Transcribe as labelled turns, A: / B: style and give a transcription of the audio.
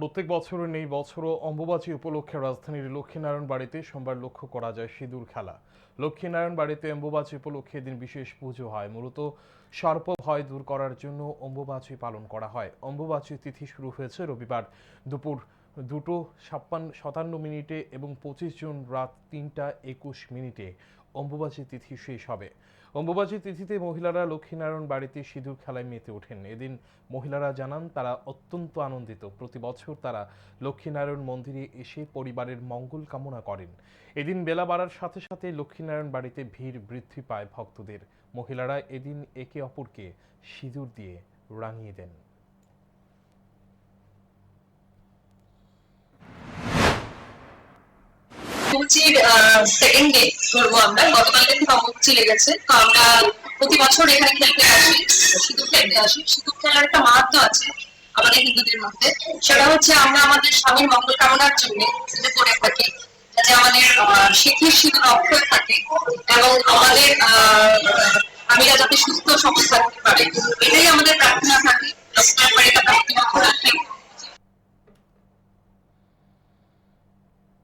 A: প্রত্যেক বছরের নেই, বছরও অম্বুবাচী উপলক্ষে রাজধানীর লক্ষ্মীনারায়ণ বাড়িতে সোমবার লক্ষ্য করা যায় সিঁদুর খেলা। লক্ষ্মীনারায়ণ বাড়িতে অম্বুবাচী উপলক্ষে এদিন বিশেষ পুজো হয়। মূলত সর্প ভয় দূর করার জন্য অম্বুবাচী পালন করা হয়। অম্বুবাচী তিথি শুরু হয়েছে রবিবার দুপুর দুটো ছাপ্পান্ন, সাতান্ন মিনিটে এবং পঁচিশ জুন রাত তিনটা একুশ মিনিটে অম্বুবাচী তিথি শেষ হবে। অম্বুবাচী তিথিতে মহিলারা লক্ষ্মীনারায়ণ বাড়িতে সিঁদুর খেলায় মেতে ওঠেন। এদিন মহিলারা জানান, তারা অত্যন্ত আনন্দিত। প্রতি বছর তারা লক্ষ্মীনারায়ণ মন্দিরে এসে পরিবারের মঙ্গল কামনা করেন। এদিন বেলা বাড়ার সাথে সাথে লক্ষ্মীনারায়ণ বাড়িতে ভিড় বৃদ্ধি পায় ভক্তদের। মহিলারা এদিন একে অপরকে সিঁদুর দিয়ে রাঙিয়ে দেন।
B: অম্বুচির সেকেন্ড ডে ধরবো আমরা। গতকালকে থেকে অম্বুচি লেগেছে তো আমরা প্রতি বছর এখানে খেলতে আসি সিঁদুর খেলতে আসি। সিঁদুর খেলার একটা মাহাত্ম আছে আমাদের হিন্দুদের মধ্যে। সেটা হচ্ছে আমরা আমাদের স্বামীর মঙ্গল কামনার জন্য সিঁদুর করে থাকি যাতে আমাদের সিদ্ধির সিঁদুর অক্ষয় থাকে এবং আমাদের আহ, স্বামীরা যাতে সুস্থ সবল থাকতে পারে। এটাই আমাদের প্রার্থনা থাকে।